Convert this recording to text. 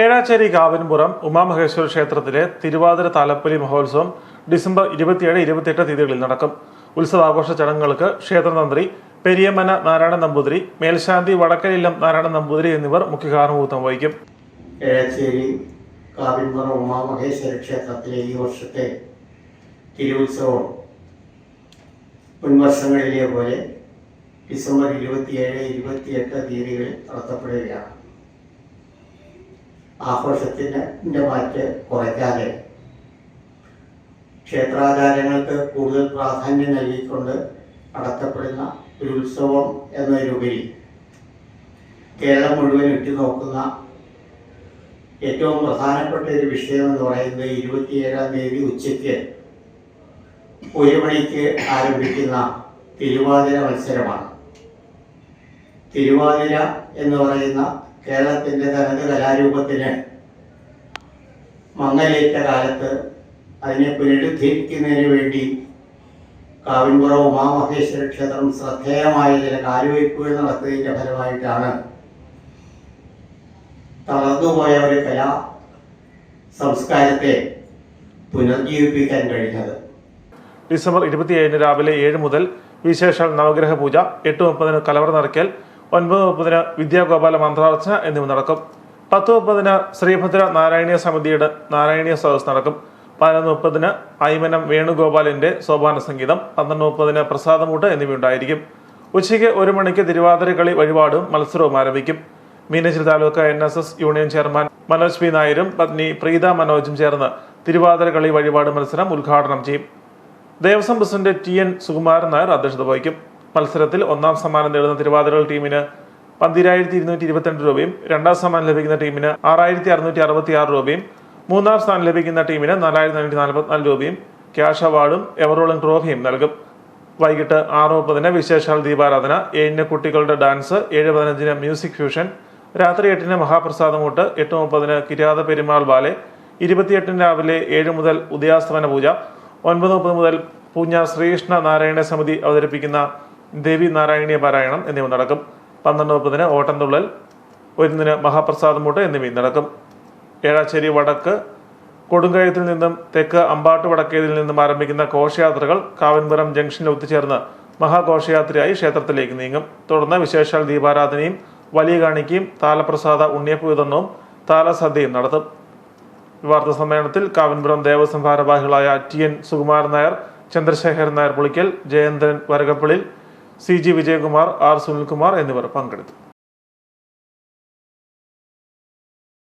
ഏഴാച്ചേരി കാവിൻപുറം ഉമാമഹേശ്വര ക്ഷേത്രത്തിലെ തിരുവാതിര താലപ്പൊലി മഹോത്സവം ഡിസംബർ ഇരുപത്തിയേഴ് ഇരുപത്തിയെട്ട് തീയതികളിൽ നടക്കും. ഉത്സവാഘോഷ ചടങ്ങുകൾക്ക് ക്ഷേത്രതന്ത്രി പെരിയമന നാരായണ നമ്പൂതിരി മേൽശാന്തി വടക്കലില്ലം നാരായണ നമ്പൂതിരി എന്നിവർ മുഖ്യ കാർമുഹൂർത്തം വഹിക്കും. ഏഴാച്ചേരി കാവിൻപുറം ഉമാമഹേശ്വര ക്ഷേത്രത്തിലെ ഈ വർഷത്തെ തിരുവുത്സവം മുൻവർഷങ്ങളിലെ പോലെ ഡിസംബർ ഇരുപത്തിയേഴ് ഇരുപത്തിയെട്ട് തീയതികളിൽ നടത്തപ്പെടുകയാണ്. ആഘോഷത്തിന്റെ മാറ്റ് കുറയ്ക്കാതെ ക്ഷേത്രാചാരങ്ങൾക്ക് കൂടുതൽ പ്രാധാന്യം നൽകിക്കൊണ്ട് നടത്തപ്പെടുന്ന ഒരു ഉത്സവം എന്നതിലുപരി കേരളം മുഴുവൻ ഉറ്റുനോക്കുന്ന ഏറ്റവും പ്രധാനപ്പെട്ട ഒരു വിഷയം എന്ന് പറയുന്നത് ഇരുപത്തിയേഴാം തീയതി ഉച്ചയ്ക്ക് ഒരു മണിക്ക് ആരംഭിക്കുന്ന തിരുവാതിര മത്സരമാണ്. തിരുവാതിര എന്ന് പറയുന്ന കേരളത്തിന്റെ തനത് കലാരൂപത്തിന് മങ്ങലേറ്റ കാലത്ത് അതിനെ പുനരുദ്ധരിക്കുന്നതിന് വേണ്ടി കാവിൻപുറ ഉമാമഹേശ്വര ക്ഷേത്രം ശ്രദ്ധേയമായ ചില കാലുവയ്പ്പുകൾ നടത്തിയതിന്റെ ഫലമായിട്ടാണ് തളർന്നുപോയ ഒരു കലാ സംസ്കാരത്തെ പുനർജീവിപ്പിക്കാൻ കഴിഞ്ഞത്. ഡിസംബർ ഇരുപത്തിയേഴിന് രാവിലെ ഏഴ് മുതൽ വിശേഷ നവഗ്രഹ പൂജ എട്ട് മുപ്പതിന് കലവറ നിറയ്ക്കൽ ഒൻപത് മുപ്പതിന് വിദ്യാഗോപാല മന്ത്രാർച്ചന എന്നിവ നടക്കും. പത്ത് മുപ്പതിന് ശ്രീഭദ്ര നാരായണീയ സമിതിയുടെ നാരായണീയ സദസ് നടക്കും. പതിനൊന്ന് മുപ്പതിന് ഐമനം വേണുഗോപാലിന്റെ സോപാന സംഗീതം. പന്ത്രണ്ട് മുപ്പതിന് പ്രസാദമൂട്ട് എന്നിവയുണ്ടായിരിക്കും. ഉച്ചയ്ക്ക് ഒരു മണിക്ക് തിരുവാതിരക്കളി വഴിപാടും മത്സരവും ആരംഭിക്കും. Meenachil taluk N S S union chairman Manoj P നായരും പത്നി പ്രീത മനോജും ചേർന്ന് തിരുവാതിരക്കളി വഴിപാട് മത്സരം ഉദ്ഘാടനം ചെയ്യും. Devaswom president T N Sukumaran Nair അധ്യക്ഷത വഹിക്കും. മത്സരത്തിൽ ഒന്നാം സമ്മാനം നേടുന്ന തിരുവാതിരകൾ ടീമിന് പന്തിരായിരത്തി ഇരുന്നൂറ്റി ഇരുപത്തിരണ്ട് രൂപയും രണ്ടാം സമ്മാനം ലഭിക്കുന്ന ടീമിന് ആറായിരത്തി അറുന്നൂറ്റി അറുപത്തി ആറ് രൂപയും മൂന്നാം സ്ഥാനം ലഭിക്കുന്ന ടീമിന് നാലായിരത്തി നാനൂറ്റി നാൽപ്പത്തിനാല് രൂപയും ക്യാഷ് അവാർഡും എവറോളിംഗ് ട്രോഫിയും നൽകും. വൈകിട്ട് ആറ് മുപ്പതിന് വിശേഷാൽ ദീപാരാധന. ഏഴിന് കുട്ടികളുടെ ഡാൻസ് ഏഴ് പതിനഞ്ചിന് മ്യൂസിക് ഫ്യൂഷൻ രാത്രി എട്ടിന് മഹാപ്രസാദമൂട്ട് എട്ട് മുപ്പതിന് കിരാത പെരുമാൾ ബാലെ ഇരുപത്തിയെട്ടിന് രാവിലെ ഏഴ് മുതൽ ഉദയാസ്തമന പൂജ ഒൻപത് മുപ്പത് മുതൽ പൂഞ്ഞ ശ്രീകൃഷ്ണ നാരായണ സമിതി അവതരിപ്പിക്കുന്ന ദേവി നാരായണീയ പാരായണം എന്നിവ നടക്കും. പന്ത്രണ്ട് മുപ്പതിന് ഓട്ടംതുള്ളൽ ഒരുന്നിന് മഹാപ്രസാദമൂട്ട് എന്നിവയും നടക്കും. ഏഴാശ്ശേരി വടക്ക് കൊടുങ്കയത്തിൽ നിന്നും തെക്ക് അമ്പാട്ട് വടക്കേതിൽ നിന്നും ആരംഭിക്കുന്ന ഘോഷയാത്രകൾ കാവൻപുരം ജംഗ്ഷനിൽ ഒത്തുചേർന്ന് മഹാഘോഷയാത്രയായി ക്ഷേത്രത്തിലേക്ക് നീങ്ങും. തുടർന്ന് വിശേഷാൽ ദീപാരാധനയും വലിയ കാണിക്കയും താലപ്രസാദ ഉണ്ണിയപ്പ് വിതരണവും താലസദ്യയും നടത്തും. വാർത്താ സമ്മേളനത്തിൽ കാവൻപുരം ദേവസ്വം ഭാരവാഹികളായ T N Sukumaran Nair Chandrasekharan Nair Pulickal Jayendran Varakappallil C G Vijayakumar R Sunilkumar എന്നിവർ പങ്കെടുത്തു.